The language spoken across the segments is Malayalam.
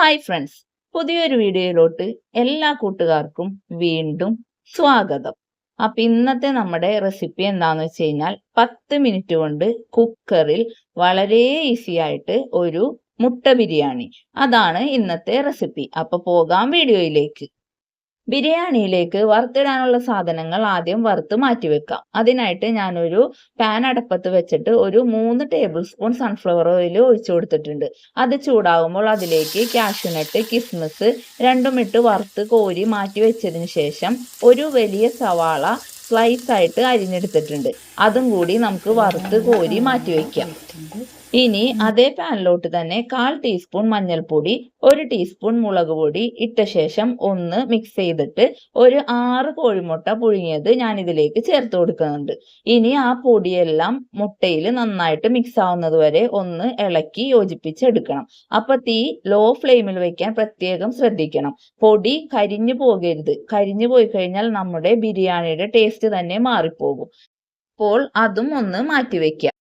ഹായ് ഫ്രണ്ട്സ് പുതിയൊരു വീഡിയോയിലോട്ട് എല്ലാ കൂട്ടുകാർക്കും വീണ്ടും സ്വാഗതം. അപ്പൊ ഇന്നത്തെ നമ്മുടെ റെസിപ്പി എന്താന്ന് വെച്ച് കഴിഞ്ഞാൽ പത്ത് മിനിറ്റ് കൊണ്ട് കുക്കറിൽ വളരെ ഈസി ആയിട്ട് ഒരു മുട്ട ബിരിയാണി. അതാണ് ഇന്നത്തെ റെസിപ്പി അപ്പോൾ പോകാം വീഡിയോയിലേക്ക്. ബിരിയാണിയിലേക്ക് വറുത്തിടാനുള്ള സാധനങ്ങൾ ആദ്യം വറുത്ത് മാറ്റി വെക്കാം. അതിനായിട്ട് ഞാനൊരു പാൻ അടപ്പത്ത് വെച്ചിട്ട് ഒരു മൂന്ന് ടേബിൾ സ്പൂൺ സൺഫ്ലവർ ഓയിൽ ഒഴിച്ചു കൊടുത്തിട്ടുണ്ട്. അത് ചൂടാകുമ്പോൾ അതിലേക്ക് കാഷ്യൂനട്ട് കിസ്മിസ് രണ്ടും ഇട്ട് വറുത്ത് കോരി മാറ്റി വെച്ചതിന് ശേഷം ഒരു വലിയ സവാള സ്ലൈസ് ആയിട്ട് അരിഞ്ഞെടുത്തിട്ടുണ്ട്. അതും കൂടി നമുക്ക് വറുത്ത് കോരി മാറ്റി വെക്കാം. ഇനി അതേ പാനിലോട്ട് തന്നെ കാൽ ടീസ്പൂൺ മഞ്ഞൾപ്പൊടി ഒരു ടീസ്പൂൺ മുളക് പൊടി ഇട്ട ശേഷം ഒന്ന് മിക്സ് ചെയ്തിട്ട് ഒരു ആറ് കോഴിമുട്ട പുഴുങ്ങിയത് ഞാൻ ഇതിലേക്ക് ചേർത്ത് കൊടുക്കുന്നുണ്ട്. ഇനി ആ പൊടിയെല്ലാം മുട്ടയിൽ നന്നായിട്ട് മിക്സ് ആവുന്നത് വരെ ഒന്ന് ഇളക്കി യോജിപ്പിച്ചെടുക്കണം. അപ്പൊ തീ ലോ ഫ്ലെയിമിൽ വെക്കാൻ പ്രത്യേകം ശ്രദ്ധിക്കണം. പൊടി കരിഞ്ഞു പോകരുത്. കരിഞ്ഞു പോയി കഴിഞ്ഞാൽ നമ്മുടെ ബിരിയാണിയുടെ ടേസ്റ്റ് തന്നെ മാറിപ്പോകും. അപ്പോൾ അതും ഒന്ന് മാറ്റി വെക്കാം.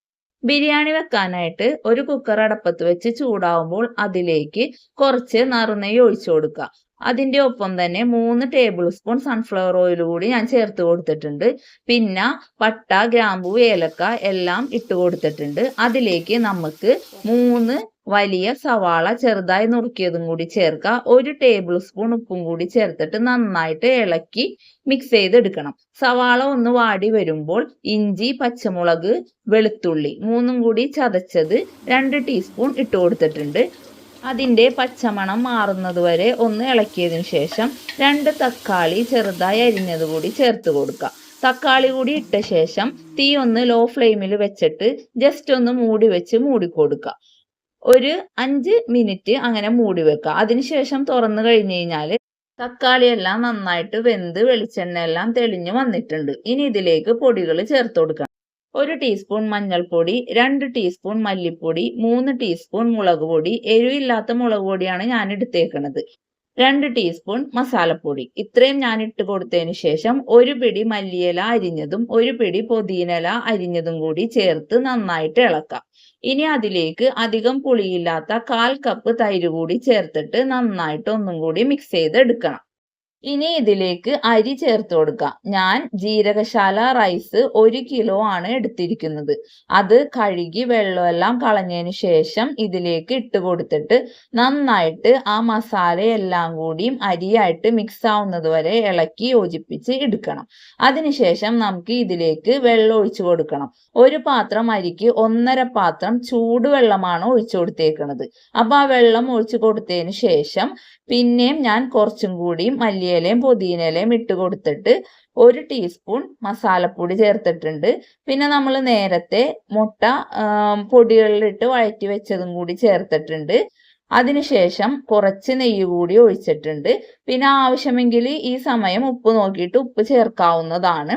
ബിരിയാണി വെക്കാനായിട്ട് ഒരു കുക്കർ അടപ്പത്ത് വെച്ച് ചൂടാവുമ്പോൾ അതിലേക്ക് കുറച്ച് നറുനെയ്യ് ഒഴിച്ചു കൊടുക്കുക. അതിന്റെ ഒപ്പം തന്നെ മൂന്ന് ടേബിൾ സ്പൂൺ സൺഫ്ലവർ ഓയിൽ കൂടി ഞാൻ ചേർത്ത് കൊടുത്തിട്ടുണ്ട്. പിന്നെ പട്ട ഗ്രാമ്പൂ ഏലക്ക എല്ലാം ഇട്ട് കൊടുത്തിട്ടുണ്ട്. അതിലേക്ക് നമുക്ക് മൂന്ന് വലിയ സവാള ചെറുതായി നുറുക്കിയതും കൂടി ചേർക്കുക ഒരു ടേബിൾ സ്പൂൺ ഉപ്പും കൂടി ചേർത്തിട്ട് നന്നായിട്ട് ഇളക്കി മിക്സ് ചെയ്തെടുക്കണം. സവാള ഒന്ന് വാടി വരുമ്പോൾ ഇഞ്ചി പച്ചമുളക് വെളുത്തുള്ളി മൂന്നും കൂടി ചതച്ചത് രണ്ട് ടീസ്പൂൺ ഇട്ട് കൊടുത്തിട്ടുണ്ട്. അതിന്റെ പച്ചമണം മാറുന്നത് വരെ ഒന്ന് ഇളക്കിയതിന് ശേഷം രണ്ട് തക്കാളി ചെറുതായി അരിഞ്ഞത് കൂടി ചേർത്ത് കൊടുക്കുക തക്കാളി കൂടി ഇട്ട ശേഷം തീ ഒന്ന് ലോ ഫ്ലെയിമിൽ വെച്ചിട്ട് ജസ്റ്റ് ഒന്ന് മൂടി വെച്ച് മൂടി കൊടുക്കുക ഒരു അഞ്ച് മിനിറ്റ് അങ്ങനെ മൂടി വെക്കുക. അതിനുശേഷം തുറന്നു കഴിഞ്ഞു കഴിഞ്ഞാൽ തക്കാളി എല്ലാം നന്നായിട്ട് വെന്ത് വെളിച്ചെണ്ണ എല്ലാം തെളിഞ്ഞു വന്നിട്ടുണ്ട്. ഇനി ഇതിലേക്ക് പൊടികൾ ചേർത്ത് കൊടുക്കണം ഒരു ടീസ്പൂൺ മഞ്ഞൾപ്പൊടി രണ്ട് ടീസ്പൂൺ മല്ലിപ്പൊടി മൂന്ന് ടീസ്പൂൺ മുളക് പൊടി. എരിവില്ലാത്ത മുളക് പൊടിയാണ് ഞാൻ എടുത്തേക്കുന്നത് രണ്ട് ടീസ്പൂൺ മസാലപ്പൊടി. ഇത്രയും ഞാൻ ഇട്ട് കൊടുത്തതിന് ശേഷം ഒരു പിടി മല്ലിയില അരിഞ്ഞതും ഒരു പിടി പൊതിനയില അരിഞ്ഞതും കൂടി ചേർത്ത് നന്നായിട്ട് ഇളക്കാം. ഇനി അതിലേക്ക് അധികം പുളിയില്ലാത്ത കാൽ കപ്പ് തൈര് കൂടി ചേർത്തിട്ട് നന്നായിട്ട് ഒന്നും കൂടി മിക്സ് ചെയ്ത് എടുക്കണം ഇനി ഇതിലേക്ക് അരി ചേർത്ത് കൊടുക്കാം. ഞാൻ ജീരകശാല റൈസ് ഒരു കിലോ ആണ് എടുത്തിരിക്കുന്നത്. അത് കഴുകി വെള്ളമെല്ലാം കളഞ്ഞതിന് ശേഷം ഇതിലേക്ക് ഇട്ട് കൊടുത്തിട്ട് നന്നായിട്ട് ആ മസാലയെല്ലാം കൂടിയും അരിയായിട്ട് മിക്സ് ആവുന്നത് വരെ ഇളക്കി യോജിപ്പിച്ച് എടുക്കണം. അതിനുശേഷം നമുക്ക് ഇതിലേക്ക് വെള്ളം ഒഴിച്ചു കൊടുക്കണം. ഒരു പാത്രം അരിക്ക് ഒന്നര പാത്രം ചൂടുവെള്ളമാണ് ഒഴിച്ചു കൊടുത്തേക്കുന്നത് അപ്പൊ ആ വെള്ളം ഒഴിച്ചു കൊടുത്തതിന് ശേഷം പിന്നെയും ഞാൻ കുറച്ചും കൂടി മല്ലിയിലയും പുതിനയിലയും ഇട്ട് കൊടുത്തിട്ട് ഒരു ടീസ്പൂൺ മസാലപ്പൊടി ചേർത്തിട്ടുണ്ട്. പിന്നെ നമ്മൾ നേരത്തെ മുട്ട പൊടികളിലിട്ട് വഴറ്റി വെച്ചതും കൂടി ചേർത്തിട്ടുണ്ട്. അതിനുശേഷം കുറച്ച് നെയ്യ് കൂടി ഒഴിച്ചിട്ടുണ്ട്. പിന്നെ ആവശ്യമെങ്കിൽ ഈ സമയം ഉപ്പ് നോക്കിയിട്ട് ഉപ്പ് ചേർക്കാവുന്നതാണ്.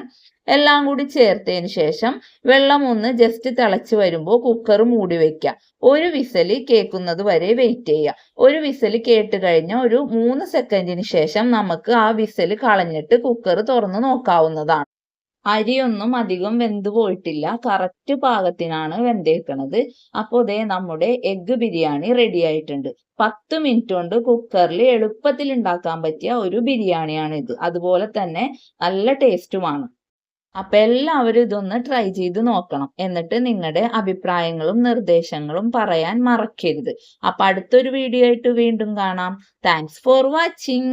എല്ലാം കൂടി ചേർത്തതിന് ശേഷം വെള്ളം ഒന്ന് ജസ്റ്റ് തിളച്ച് വരുമ്പോൾ കുക്കർ മൂടി വെക്കുക. ഒരു വിസൽ കേൾക്കുന്നത് വരെ വെയിറ്റ് ചെയ്യുക. ഒരു വിസൽ കേട്ട് കഴിഞ്ഞ ഒരു മൂന്ന് സെക്കൻഡിന് ശേഷം നമുക്ക് ആ വിസൽ കളഞ്ഞിട്ട് കുക്കർ തുറന്ന് നോക്കാവുന്നതാണ്. അരിയൊന്നും അധികം വെന്ത് പോയിട്ടില്ല. കറക്റ്റ് പാകത്തിനാണ് വെന്തേക്കണത്. അപ്പോൾ ദേ നമ്മുടെ എഗ്ഗ് ബിരിയാണി റെഡി ആയിട്ടുണ്ട്. പത്ത് മിനിറ്റ് കൊണ്ട് കുക്കറിൽ എളുപ്പത്തിൽ ഉണ്ടാക്കാൻ പറ്റിയ ഒരു ബിരിയാണിയാണ് ഇത്. അതുപോലെ തന്നെ നല്ല ടേസ്റ്റുമാണ് അപ്പൊ എല്ലാവരും ഇതൊന്ന് ട്രൈ ചെയ്ത് നോക്കണം. എന്നിട്ട് നിങ്ങളുടെ അഭിപ്രായങ്ങളും നിർദ്ദേശങ്ങളും പറയാൻ മറക്കരുത്. അപ്പൊ അടുത്തൊരു വീഡിയോ ആയിട്ട് വീണ്ടും കാണാം. Thanks for watching